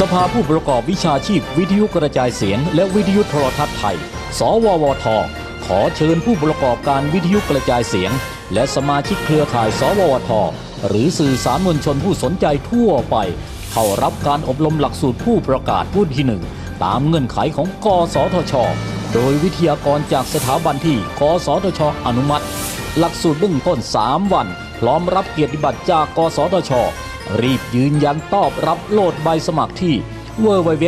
สภาผู้ประกอบวิชาชีพวิทยุกระจายเสียง และวิทยุโทรทัศน์ไทย สววท ขอเชิญผู้ประกอบการวิทยุกระจายเสียง และสมาชิกเครือข่าย สววท หรือสื่อสารมวลชนผู้สนใจทั่วไป เข้ารับการอบรมหลักสูตรผู้ประกาศรุ่นที่หนึ่งตามเงื่อนไขของกสทช โดยวิทยากรจากสถาบันที่กสทช อนุมัติ หลักสูตรเบื้องต้น 3 วัน พร้อมรับเกียรติบัตรจากกสทช รีบยืนยันตอบรับโหลดใบสมัครที่ www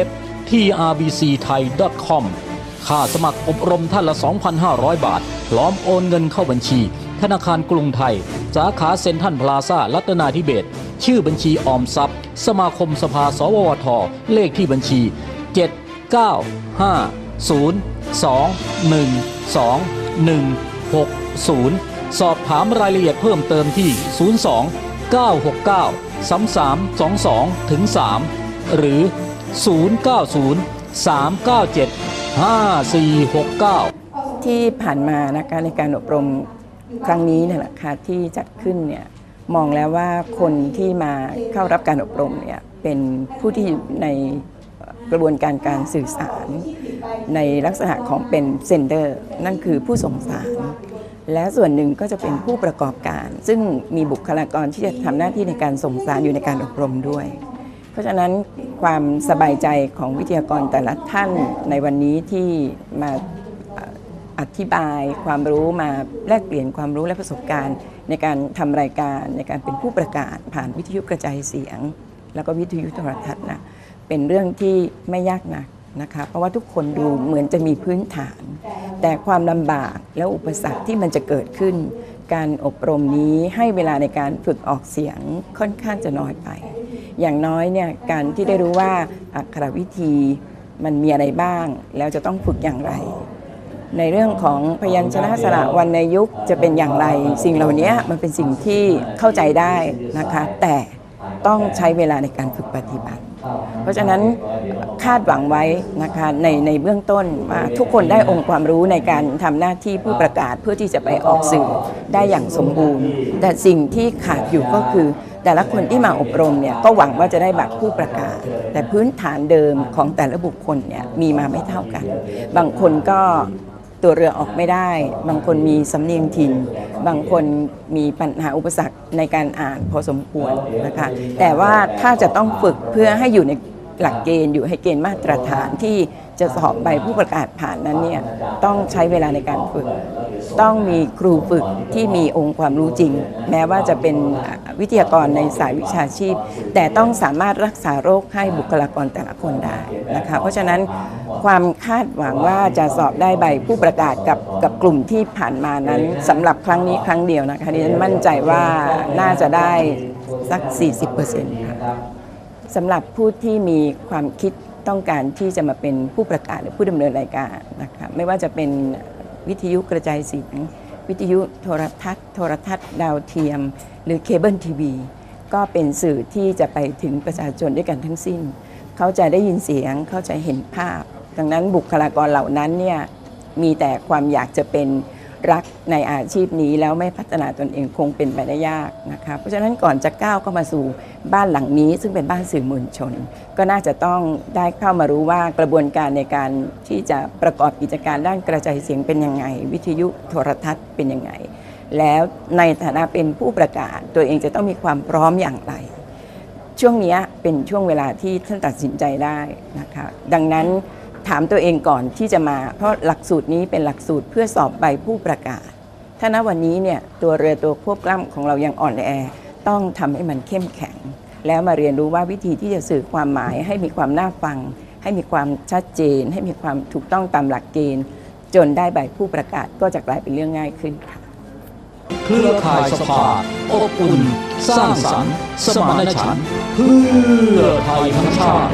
ที่ rbcthai.com ค่าสมัครอบรมท่านละ 2,500 บาท พร้อมโอนเงินเข้าบัญชี ธนาคารกรุงไทย สาขาเซ็นทรัลพลาซารัตนาธิเบศชื่อบัญชีออมทรัพย์ สมาคมสภาสวท เลขที่บัญชี 7950212160สอบถามรายละเอียดเพิ่มเติมที่ 02 969 3322ถึง3หรือ 090 397 5469 ที่ผ่านมานะคะในการอบรมครั้งนี้เนี่ยแหละค่ะที่จัดขึ้นเนี่ยมองแล้วว่าคนที่มาเข้ารับการอบรมเนี่ยเป็นผู้ที่ในกระบวนการการสื่อสาร ในลักษณะของเป็นเซนเดอร์ นั่นคือผู้ส่งสาร และส่วนหนึ่งก็จะเป็นผู้ประกอบการ ซึ่งมีบุคลากรที่จะทำหน้าที่ในการส่งสารอยู่ในการอบรมด้วย เพราะฉะนั้นความสบายใจของวิทยากรแต่ละท่านในวันนี้ที่มาอธิบายความรู้มาแลกเปลี่ยนความรู้และประสบการณ์ ในการทำรายการในการเป็นผู้ประกาศ ผ่านวิทยุกระจายเสียง แล้วก็วิทยุโทรทัศน์นะเป็นเรื่องที่ไม่ยากนักนะคะเพราะว่าทุกคนดูเหมือนจะมีพื้นฐาน แต่ความลำบากและอุปสรรคที่มันจะเกิดขึ้น การอบรมนี้ให้เวลาในการฝึกออกเสียงค่อนข้างจะน้อยไป อย่างน้อยเนี่ยการที่ได้รู้ว่าอักขรวิธีมันมีอะไรบ้าง แล้วจะต้องฝึกอย่างไร ในเรื่องของพยัญชนะสระวรรณยุกต์จะเป็นอย่างไร สิ่งเหล่านี้มันเป็นสิ่งที่เข้าใจได้นะคะ แต่ต้องใช้เวลาในการฝึกปฏิบัติ เพราะฉะนั้นคาดหวังไว้นะคะในในเบื้องต้นว่าทุกคนได้องค์ความรู้ในการทำหน้าที่ผู้ประกาศเพื่อที่จะไปออกสื่อได้อย่างสมบูรณ์ แต่สิ่งที่ขาดอยู่ก็คือ แต่ละคนที่มาอบรมเนี่ยก็หวังว่าจะได้บัตรผู้ประกาศ แต่พื้นฐานเดิมของแต่ละบุคคลเนี่ยมีมาไม่เท่ากัน บางคนก็ ตัวเรือออกไม่ได้ บางคนมีสำเนียงถิ่น บางคนมีปัญหาอุปสรรคในการอ่านพอสมควรนะคะ แต่ว่าถ้าจะต้องฝึกเพื่อให้อยู่ใน หลักเกณฑ์อยู่ให้เกณฑ์มาตรฐานที่จะสอบใบผู้ประกาศผ่านนั้นเนี่ยต้องใช้เวลาในการฝึก ต้องมีครูฝึกที่มีองค์ความรู้จริง แม้ว่าจะเป็นวิทยากรในสายวิชาชีพ แต่ต้องสามารถรักษาโรคให้บุคลากรแต่ละคนได้นะคะเพราะฉะนั้นความคาดหวังว่าจะสอบได้ใบผู้ประกาศกับกับกลุ่มที่ผ่านมานั้นสำหรับครั้งนี้ครั้งเดียวนะคะดิฉันมั่นใจว่าน่าจะได้สัก 40%ค่ะ สำหรับผู้ที่มีความคิดต้องการที่จะมาเป็นผู้ประกาศหรือผู้ดำเนินรายการนะคะไม่ว่าจะเป็นวิทยุกระจายเสียง วิทยุโทรทัศน์ โทรทัศน์ดาวเทียม หรือเคเบิลทีวีก็เป็นสื่อที่จะไปถึงประชาชนด้วยกันทั้งสิ้น เขาจะได้ยินเสียงเขาจะเห็นภาพ ดังนั้นบุคลากรเหล่านั้นเนี่ยมีแต่ความอยากจะเป็น รักในอาชีพนี้แล้วไม่พัฒนาตนเองคงเป็นไปได้ยากนะคะเพราะฉะนั้นก่อนจะก้าวเข้ามาสู่บ้านหลังนี้ ซึ่งเป็นบ้านสื่อมวลชน ก็น่าจะต้องได้เข้ามารู้ว่ากระบวนการในการที่จะประกอบกิจการด้านกระจายเสียงเป็นยังไง วิทยุโทรทัศน์เป็นยังไง แล้วในฐานะเป็นผู้ประกาศ ตัวเองจะต้องมีความพร้อมอย่างไร ช่วงนี้เป็นช่วงเวลาที่ท่านตัดสินใจได้นะคะดังนั้น ถามตัวเองก่อนที่จะมา เพราะหลักสูตรนี้เป็นหลักสูตรเพื่อสอบใบผู้ประกาศ ถ้าณวันนี้เนี่ยตัวเรือตัวควบกล้ำของเรายังอ่อนแอ ต้องทำให้มันเข้มแข็ง แล้วมาเรียนรู้ว่าวิธีที่จะสื่อความหมายให้มีความน่าฟัง ให้มีความชัดเจน ให้มีความถูกต้องตามหลักเกณฑ์ จนได้ใบผู้ประกาศก็จะกลายเป็นเรื่องง่ายขึ้นค่ะเครือข่ายสภาอบอุ่น สร้างสรรค์ สมานฉันท์เพื่อไทยทั้งชาติ